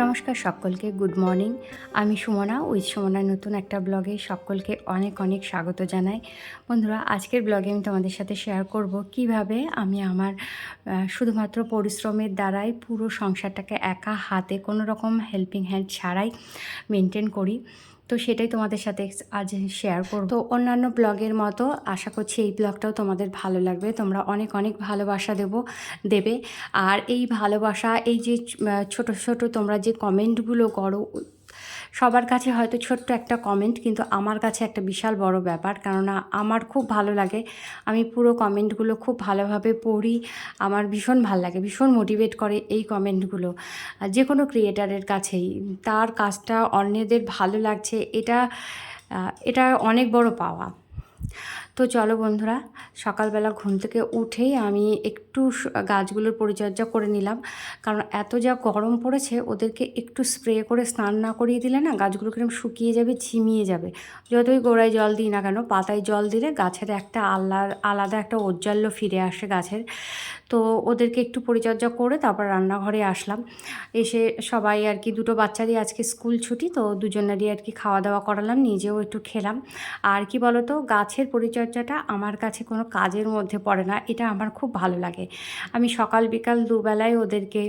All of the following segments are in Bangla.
নমস্কার সকলকে, গুড মর্নিং। আমি সুমনা, উইথ সুমনা নতুন একটা ব্লগে সকলকে অনেক অনেক স্বাগত জানাই। বন্ধুরা, আজকের ব্লগে আমি তোমাদের সাথে শেয়ার করব কীভাবে আমি আমার শুধুমাত্র পরিশ্রমের দ্বারাই পুরো সংসারটাকে একা হাতে কোনো রকম হেল্পিং হ্যান্ড ছাড়াই মেনটেন করি। তো সেটাই তোমাদের সাথে আজ শেয়ার করব। তো অন্যান্য ব্লগের মতো আশা করছি এই ব্লগটাও তোমাদের ভালো লাগবে। তোমরা অনেক অনেক ভালোবাসা দেব, দেবে। আর এই ভালোবাসা, এই যে ছোট ছোট তোমরা যে কমেন্টগুলো করো সবার কাছে হয়তো ছোট্ট একটা কমেন্ট কিন্তু আমার কাছে একটা বিশাল বড় ব্যাপার। কেননা আমার খুব ভালো লাগে। আমি পুরো কমেন্টগুলো খুব ভালোভাবে পড়ি। আমার ভীষণ ভালো লাগে, ভীষণ মোটিভেট করে এই কমেন্টগুলো যে কোনো ক্রিয়েটারের কাছেই, তার কাজটা অন্যদের ভালো লাগছে, এটা এটা অনেক বড় পাওয়া। তো চলো বন্ধুরা, সকালবেলা ঘুম থেকে উঠেই আমি একটু গাছগুলোর পরিচর্যা করে নিলাম। কারণ এত যা গরম পড়েছে, ওদেরকে একটু স্প্রে করে স্নান না করিয়ে দিলে না গাছগুলো কীরকম শুকিয়ে যাবে, ঝিমিয়ে যাবে। যতই গোড়ায় জল দিই না কেন, পাতায় জল দিলে গাছের একটা আলাদা আলাদা একটা ঔজ্জ্বল্য ফিরে আসে গাছের। তো ওদেরকে একটু পরিচর্যা করে তারপর রান্নাঘরে আসলাম। এসে সবাই আর কি, দুটো বাচ্চারই আজকে স্কুল ছুটি, তো দুজনেরই আর কি খাওয়া দাওয়া করালাম, নিজেও একটু খেলাম। আর কি বলতো, গাছের পরিচর্যাটা আমার কাছে কোনো কাজের মধ্যে পড়ে না, এটা আমার খুব ভালো লাগে। আমি সকাল বিকাল দুবেলায় ওদেরকে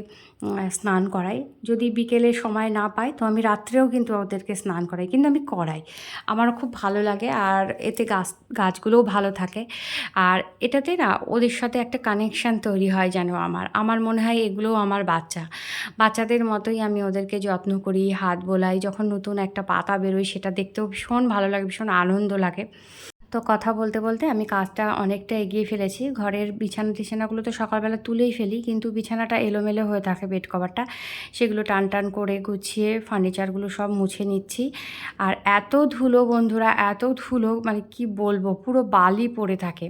স্নান করাই। যদি বিকেলে সময় না পাই, তো আমি রাত্রেও কিন্তু ওদেরকে স্নান করাই, কিন্তু আমি করাই। আমার খুব ভালো লাগে আর এতে গাছ, গাছগুলোও ভালো থাকে। আর এটাতে না, ওদের সাথে একটা কানেকশান তৈরি হয় যেন আমার। আমার মনে হয় এগুলোও আমার বাচ্চা। বাচ্চাদের মতোই আমি ওদেরকে যত্ন করি, হাত বোলাই। যখন নতুন একটা পাতা বেরোয়, সেটা দেখতেও ভীষণ ভালো লাগে, ভীষণ আনন্দ লাগে। তো কথা বলতে বলতে আমি কাজটা অনেকটা এগিয়ে ফেলেছি। ঘরের বিছানা টিছানাগুলো তো সকালবেলা তুলেই ফেলি, কিন্তু বিছানাটা এলোমেলো হয়ে থাকে বেড কভারটা। সেগুলো টান টান করে গুছিয়ে ফার্নিচারগুলো সব মুছে নিচ্ছি। আর এত ধুলো বন্ধুরা, এত ধুলো মানে কি বলব, পুরো বালি পড়ে থাকে।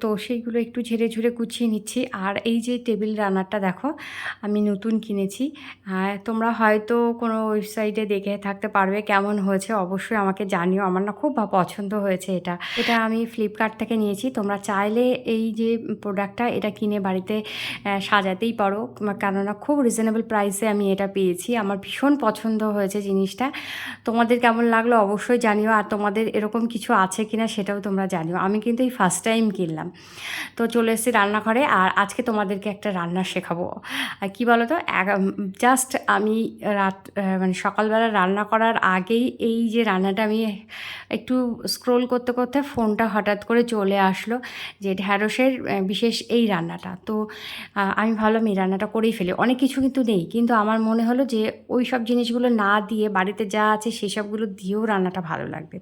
তো সেইগুলো একটু ঝেড়ে ঝুড়ে গুছিয়ে নিচ্ছি। আর এই যে টেবিল রানারটা দেখো, আমি নতুন কিনেছি। তোমরা হয়তো কোনো ওয়েবসাইটে দেখে থাকতে পারবে কেমন হয়েছে। অবশ্যই আমাকে জানিও, আমার না খুব পছন্দ হয়েছে এটা। এটা আমি ফ্লিপকার্ট থেকে নিয়েছি। তোমরা চাইলে এই যে প্রোডাক্টটা এটা কিনে বাড়িতে সাজাতেই পারো। কেননা খুব রিজনেবল প্রাইসে আমি এটা পেয়েছি। আমার ভীষণ পছন্দ হয়েছে জিনিসটা। তোমাদের কেমন লাগল অবশ্যই জানিও। আর তোমাদের এরকম কিছু আছে কিনা সেটাও তোমরা জানিও। আমি কিন্তু এই ফার্স্ট টাইম কিনলাম। তো চলে এসেছি রান্নাঘরে আর আজকে তোমাদেরকে একটা রান্না শেখাবো। কী বলো তো জাস্ট আমি রাত মানে সকালবেলা রান্না করার আগেই এই যে রান্নাটা আমি একটু স্ক্রোল করতে করতে ফোনটা হঠাৎ করে চলে আসলো যে ঢ্যাঁড়সের বিশেষ এই রান্নাটা। তো আমি ভাবলাম এই রান্নাটা করেই ফেলি। অনেক কিছু কিন্তু নেই। কিন্তু আমার মনে হলো যে ওই সব জিনিসগুলো না দিয়ে বাড়িতে যা আছে সেসবগুলো দিয়েও রান্নাটা ভালো লাগবে।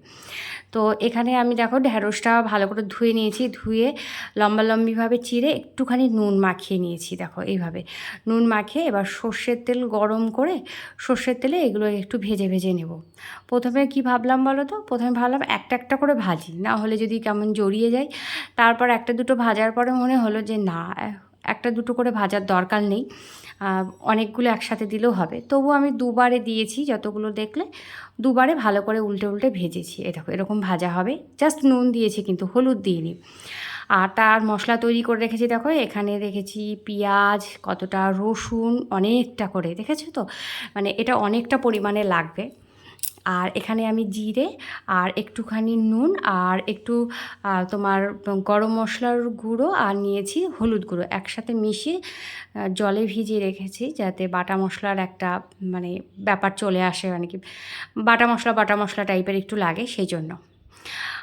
তো এখানে আমি দেখো ঢ্যাঁড়সটা ভালো করে ধুয়ে নিয়েছি। ধুয়ে লম্বা লম্বিভাবে চিড়ে একটুখানি নুন মাখিয়ে নিয়েছি, দেখো এইভাবে। নুন মাখিয়ে এবার সর্ষের তেল গরম করে সর্ষের তেলে এগুলো একটু ভেজে ভেজে নেব। প্রথমে কি ভাবলাম বলো তো? প্রথমে ভাবলাম একটা একটা করে ভাজি, না হলে যদি কেমন জড়িয়ে যায়। তারপর একটা দুটো ভাজার পরে মনে হলো যে না, একটা দুটো করে ভাজার দরকার নেই। অনেকগুলো একসাথে দিলেও হবে। তবু আমি দুবারে দিয়েছি যতগুলো দেখলে, দুবারে ভালো করে উল্টে উল্টে ভেজেছি। এ দেখো এরকম ভাজা হবে। জাস্ট নুন দিয়েছি কিন্তু হলুদ দিইনি। আর মশলা তৈরি করে রেখেছি, দেখো। এখানে রেখেছি পেঁয়াজ, কতটা রসুন, অনেকটা করে, দেখেছ তো? মানে এটা অনেকটা পরিমাণে লাগবে। আর এখানে আমি জিরে আর একটুখানি নুন আর একটু তোমার গরম মশলার গুঁড়ো আর নিয়েছি হলুদ গুঁড়ো। একসাথে মিশিয়ে জলে ভিজিয়ে রেখেছি যাতে বাটা মশলার একটা মানে ব্যাপার চলে আসে মানে কি বাটা মশলা বাটা মশলা টাইপের একটু লাগে, সেই জন্য।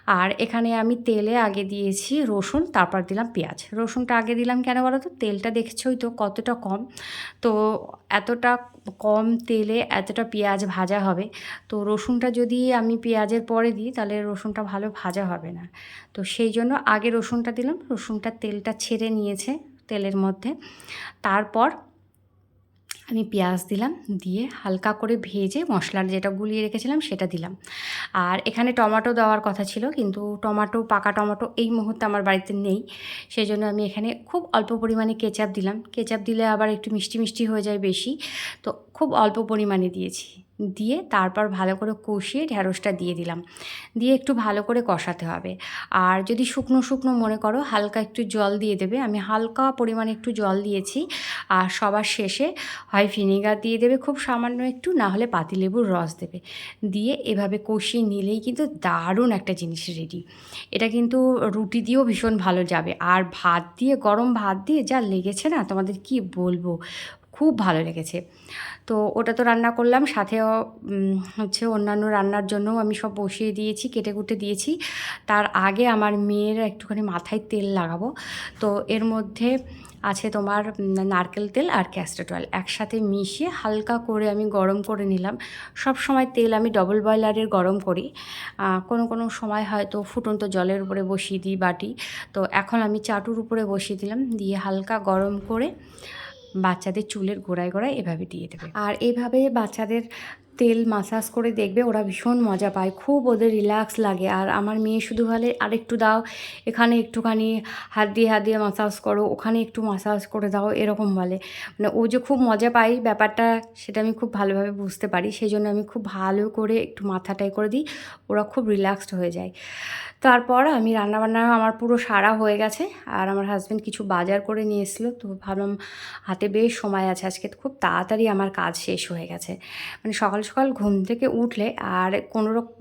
আর এখানে আমি তেলে আগে দিয়েছি রসুন, তারপর দিলাম পেঁয়াজ। রসুনটা আগে দিলাম কেন বলো তো? তেলটা দেখছোই তো কতটা কম। তো এতটা কম তেলে এতটা পেঁয়াজ ভাজা হবে। তো রসুনটা যদি আমি পেঁয়াজের পরে দিই, তাহলে রসুনটা ভালো ভাজা হবে না। তো সেই জন্য আগে রসুনটা দিলাম। রসুনটা তেলটা ছেড়ে নিয়েছে তেলের মধ্যে। তারপর আমি পেঁয়াজ দিলাম, দিয়ে হালকা করে ভেজে মশলার যেটা গুলিয়ে রেখেছিলাম সেটা দিলাম। আর এখানে টমাটো দেওয়ার কথা ছিল, কিন্তু টমাটো, পাকা টমাটো এই মুহূর্তে আমার বাড়িতে নেই। সেই জন্য আমি এখানে খুব অল্প পরিমাণে কেচাপ দিলাম। কেচাপ দিলে আবার একটু মিষ্টি মিষ্টি হয়ে যায় বেশি। তো খুব অল্প পরিমাণে দিয়েছি। দিয়ে তারপর ভালো করে কষিয়ে ঢ্যাঁড়সটা দিয়ে দিলাম। দিয়ে একটু ভালো করে কষাতে হবে। আর যদি শুকনো শুকনো মনে করো, হালকা একটু জল দিয়ে দেবে। আমি হালকা পরিমাণে একটু জল দিয়েছি। আর সবার শেষে হয় ভিনেগার দিয়ে দেবে খুব সামান্য একটু, না হলে পাতিলেবুর রস দেবে। দিয়ে এভাবে কষিয়ে নিলেই কিন্তু দারুণ একটা জিনিস রেডি। এটা কিন্তু রুটি দিয়েও ভীষণ ভালো যাবে। আর ভাত দিয়ে, গরম ভাত দিয়ে যা লেগেছে না, তোমাদের কি বলব? খুব ভালো লেগেছে। তো ওটা তো রান্না করলাম উম, হচ্ছে অন্যান্য রান্নার জন্যও আমি সব বসিয়ে দিয়েছি কেটে কুটে দিয়েছি। তার আগে আমার মেয়ের একটুখানি মাথায় তেল লাগাবো। তো এর মধ্যে আছে তোমার নারকেল তেল আর ক্যাস্টার অয়েল। একসাথে মিশিয়ে হালকা করে আমি গরম করে নিলাম। সব সময় তেল আমি ডবল বয়লারের গরম করি। কোনো কোনো সময় হয়তো ফুটন্ত জলের উপরে বসিয়ে দিই বাটি। তো এখন আমি চাটুর উপরে বসিয়ে দিলাম। দিয়ে হালকা গরম করে বাচ্চাদের চুলের গোড়ায় গোড়ায় এভাবে দিয়ে দেবে। আর এভাবে বাচ্চাদের তেল মাসাজ করে দেখবে ওরা ভীষণ মজা পায়। খুব ওদের রিল্যাক্স লাগে। আর আমার মেয়ে শুধু বলে আরেকটু দাও, এখানে একটুখানি হাত দিয়ে হাত দিয়ে মাসাজ করো, ওখানে একটু মাসাজ করে দাও, এরকম বলে। মানে ও যে খুব মজা পায় ব্যাপারটা, সেটা আমি খুব ভালোভাবে বুঝতে পারি। সেই জন্য আমি খুব ভালো করে একটু মাথাটাই করে দিই, ওরা খুব রিল্যাক্সড হয়ে যায়। তারপর আমি রান্নাবান্না আমার পুরো সারা হয়ে গেছে। আর আমার হাজব্যান্ড কিছু বাজার করে নিয়ে এসেছিল। তো ভাবলাম হাতে বেশ সময় আছে। আজকে খুব তাড়াতাড়ি আমার কাজ শেষ হয়ে গেছে। মানে সকাল সকাল ঘুম থেকে উঠলে আর কোনো রকম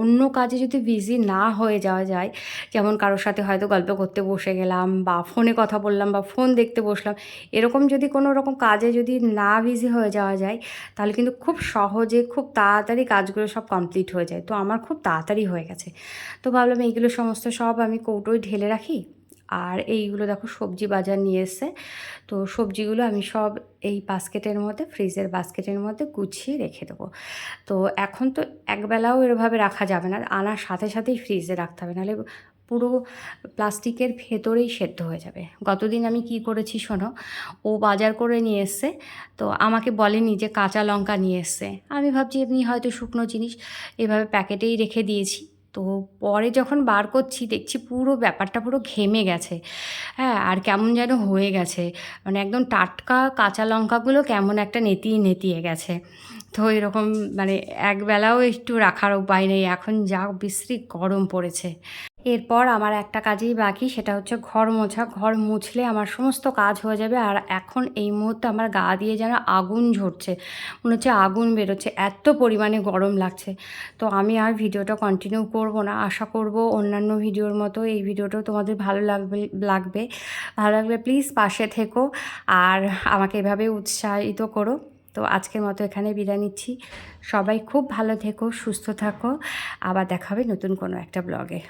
অন্য কাজে যদি বিজি না হয়ে যাওয়া যায়, যেমন কারোর সাথে হয়তো গল্প করতে বসে গেলাম বা ফোনে কথা বললাম বা ফোন দেখতে বসলাম, এরকম যদি কোনো রকম কাজে যদি না বিজি হয়ে যাওয়া যায়, তাহলে কিন্তু খুব সহজে খুব তাড়াতাড়ি কাজগুলো সব কমপ্লিট হয়ে যায়। তো আমার খুব তাড়াতাড়ি হয়ে গেছে। তো ভাবলাম এইগুলো সমস্ত সব আমি কৌটোয় ঢেলে রাখি। আর এইগুলো দেখো সবজি বাজার নিয়ে এসছে। তো সবজিগুলো আমি সব এই বাস্কেটের মধ্যে, ফ্রিজের বাস্কেটের মধ্যে গুছিয়ে রেখে দেবো। তো এখন তো একবেলাও এরভাবে রাখা যাবে না আনার সাথে সাথেই ফ্রিজে রাখতে হবে, নাহলে পুরো প্লাস্টিকের ভেতরেই সেদ্ধ হয়ে যাবে। গতদিন আমি কি করেছি শোনো, ও বাজার করে নিয়ে এসছে, তো আমাকে বলেনি যে কাঁচা লঙ্কা নিয়ে এসছে। আমি ভাবছি এমনি হয়তো শুকনো জিনিস এভাবে প্যাকেটেই রেখে দিয়েছি। তো পরে যখন বার করছি, দেখছি পুরো ব্যাপারটা পুরো ঘেমে গেছে। হ্যাঁ আর কেমন যেন হয়ে গেছে। মানে একদম টাটকা কাঁচা লঙ্কাগুলো কেমন একটা নেতিয়ে নেতিয়ে গেছে। তো এরকম মানে একবেলাও একটু রাখার উপায় নেই। এখন যা বিশ্রী গরম পড়েছে। এরপর আমার একটা কাজেই বাকি, সেটা হচ্ছে ঘর মোছা। ঘর মুছলে আমার সমস্ত কাজ হয়ে যাবে আর এখন এই মুহূর্তে আমার গা দিয়ে যেন আগুন ঝরছে। মনে হচ্ছে আগুন বেরোচ্ছে, এত পরিমাণে গরম লাগছে। তো আমি আর ভিডিওটা কন্টিনিউ করব না। আশা করব অন্যান্য ভিডিওর মতো এই ভিডিওটাও তোমাদের ভালো লাগবে লাগবে। ভালো লাগবে প্লিজ পাশে থেকো আর আমাকে এভাবে উৎসাহিত করো। তো আজকের মতো এখানে বিদায় নিচ্ছি। সবাই খুব ভালো থেকো, সুস্থ থাকো। আবার দেখাবে নতুন কোনো একটা ব্লগে